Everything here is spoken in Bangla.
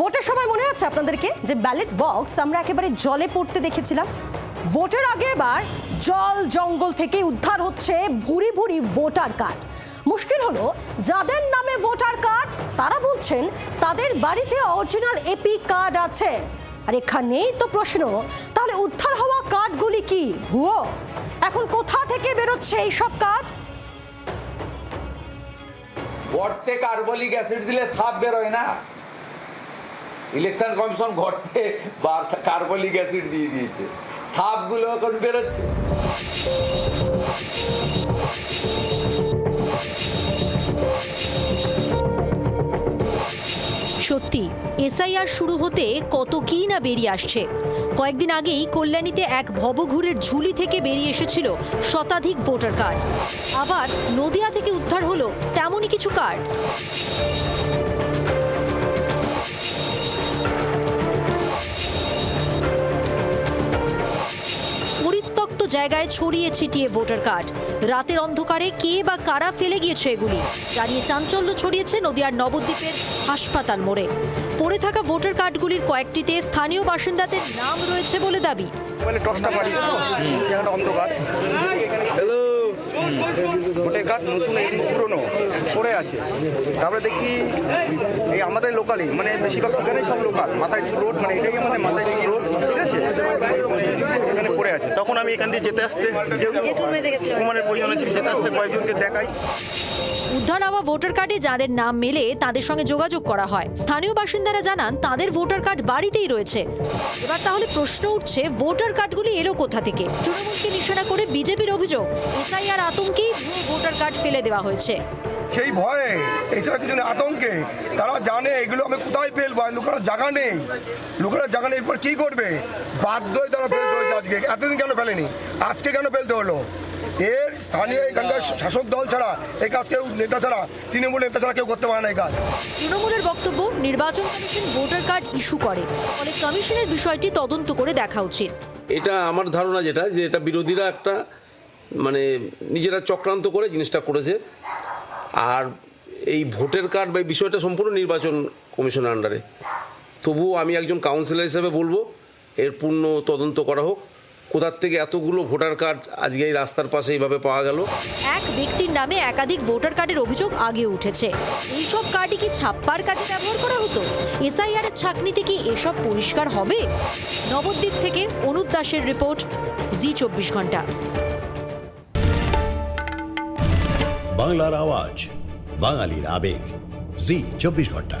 ভোটের সময় মনে আছে আপনাদেরকে যে ব্যালট বক্স আমরা একেবারে জলে পড়তে দেখেছিলাম? ভোটের আগে এবার জল জঙ্গল থেকে উদ্ধার হচ্ছে ভুরি ভুরি ভোটার কার্ড। মুশকিল হলো, যাদের নামে ভোটার কার্ড, তারা বলছেন তাদের বাড়িতে অরিজিনাল এপি কার্ড আছে। আর এখানেই তো প্রশ্ন, তাহলে উদ্ধার হওয়া কার্ডগুলি কি, ভুয়ো? এখন কোথা থেকে বেরোচ্ছে এইসব কার্ড? গর্তে কার্বলিক অ্যাসিড দিলে সাপ বেরোয় না? ইলেকশন কমিশন গর্তে কার্বলিক অ্যাসিড দিয়ে দিয়েছে। সাপগুলো এখন বেরোচ্ছে। সত্যি, এসআইআর শুরু হতে কত কি না বেরিয়ে আসছে। কয়েকদিন আগেই কল্যাণীতে এক ভবঘুরের ঝুলি থেকে বেরিয়ে এসেছিল শতাধিক ভোটার কার্ড। আবার নদিয়া থেকে উদ্ধার হলো তেমনই কিছু কার্ড। জায়গায় ছড়িয়ে ছিটিয়ে ভোটার কার্ড। রাতের অন্ধকারে কে বা কারা ফেলে গিয়েছে এগুলি জানিয়ে চাঞ্চল্য ছড়িয়েছে নদিয়ার নবদ্বীপের হাসপাতাল মোড়ে। পড়ে থাকা ভোটার কার্ডগুলির কয়েকটিতে স্থানীয় বাসিন্দাদের নাম রয়েছে বলে দাবি। মানে কার্ড নতুন পুরনো। পড়ে আছে। তারপরে দেখি এই আমাদের লোকালই মানে বেশিরভাগ এখানে সব লোকাল মাথায় রোড মানে এটাই আমাদের মাথায় রোড ঠিক আছে? এখানে পড়ে আছে। তখন আমি এখান দিয়ে যেতে আসতে যেহেতু কুমারের প্রয়োজন আছে যেতে আসতে কয়েকজনকে দেখাই। উদ্ধার হওয়া ভোটার কার্ডে যাদের নাম মেলে, তাদের সঙ্গে যোগাযোগ করা হয়। স্থানীয় বাসিন্দারা জানান, তাদের ভোটার কার্ড বাড়িতেই রয়েছে। এবার তাহলে প্রশ্ন উঠছে, ভোটার কার্ডগুলি এলো কোথা থেকে? তৃণমূলকে নিশানা করে বিজেপির অভিযোগ এসআইআর আতঙ্কেই ভুয়ো ভোটার কার্ড ফেলে দেওয়া হয়েছে। সেই ভয়ে, এছাড়া কিছু আতঙ্কে। তারা জানে এগুলো আমি কোথায় ফেলব লোকেরা জায়গা নেই। লোকেরা জায়গা নেই, এরপর কী করবে? বাধ্য হয়ে তারা ফেলতে হয়েছে আজকে। এতদিন কেন ফেলেনি? আজকে কেন ফেলতে হলো? এর স্থানীয় এখানকার শাসক দল ছাড়া এই কাজ কেউ নেতা ছাড়া তৃণমূল নেতা ছাড়া কেউ করতে পারে না এই কাজ। তৃণমূলের বক্তব্য নির্বাচন কমিশন ভোটার কার্ড ইস্যু করে। ফলে কমিশনের বিষয়টি তদন্ত করে দেখা উচিত। এটা আমার ধারণা যেটা যে এটা বিরোধীরা একটা মানে নিজেরা চক্রান্ত করে জিনিসটা করেছে। আর এই ভোটের কার্ড বা এই বিষয়টা সম্পূর্ণ নির্বাচন কমিশনের আন্ডারে তবুও আমি একজন কাউন্সিলর হিসেবে বলব এর পূর্ণ তদন্ত করা হোক। কোথার থেকে এতগুলো ভোটার কার্ড আজকে এই রাস্তার পাশে এইভাবে পাওয়া গেল? এক ব্যক্তির নামে একাধিক ভোটার কার্ডের অভিযোগ আগে উঠেছে। এইসব কার্ডই কি ছাপ্পার কাজে ব্যবহার করা হতো? এসআইআর এর ছাকনিতে কি এসব পরিষ্কার হবে? নবদ্বীপ থেকে অনুপ দাসের রিপোর্ট জি চব্বিশ ঘণ্টা। বাংলার আওয়াজ বাঙালির আবেগ জি চব্বিশ ঘণ্টা।